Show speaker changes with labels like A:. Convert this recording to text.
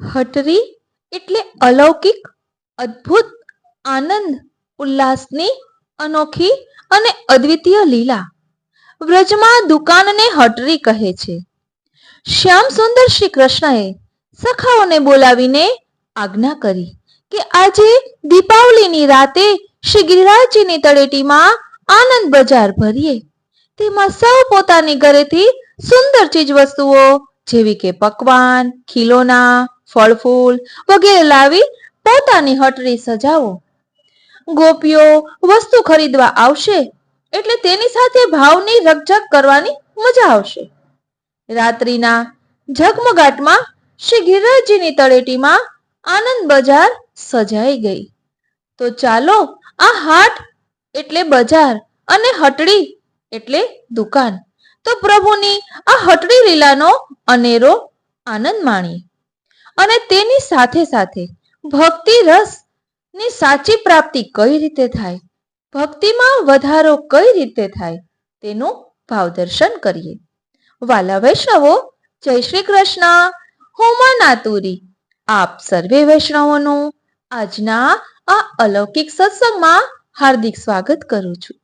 A: હટરી એટલે અલૌકિક, અદ્ભુત, આનંદ, ઉલ્લાસની અનોખી અને અદ્વિતીય લીલા. વ્રજમાં દુકાનને હટરી કહે છે. શ્યામ સુંદર શ્રી કૃષ્ણએ સખાઓને બોલાવીને આજ્ઞા કરી કે આજે દીપાવલીની રાતે શ્રી ગિરિરાજજીની તળેટીમાં આનંદ બજાર ભરીએ. તેમાં સૌ પોતાની ઘરેથી સુંદર ચીજ વસ્તુઓ જેવી કે પકવાન, ખીલોના ફળ ફૂલ વગેરે લાવી પોતાની હટરી સજાવો. ગોપીઓ વસ્તુ ખરીદવા આવશે એટલે તેની સાથે ભાવની રકઝક કરવાની મજા આવશે. રાત્રિના ઝગમગાટમાં શ્રી ગિરિરાજજીની તળેટીમાં આનંદ બજાર સજાઈ ગઈ. તો ચાલો આ હાટ એટલે બજાર અને હટડી એટલે દુકાન. તો પ્રભુની આ હટડી લીલાનો અનેરો આનંદ માણીએ. અને તેની સાથે સાથે ભક્તિ રસની સાચી પ્રાપ્તિ કઈ રીતે થાય? ભક્તિમાં વધારો કઈ રીતે થાય? તેનું ભાવદર્શન કરીએ. વાલા વૈષ્ણવો, જય શ્રી કૃષ્ણ. હું મનાતુરી આપ સર્વે વૈષ્ણવોનું આજના આ અલૌકિક સત્સંગમાં હાર્દિક સ્વાગત કરું છું.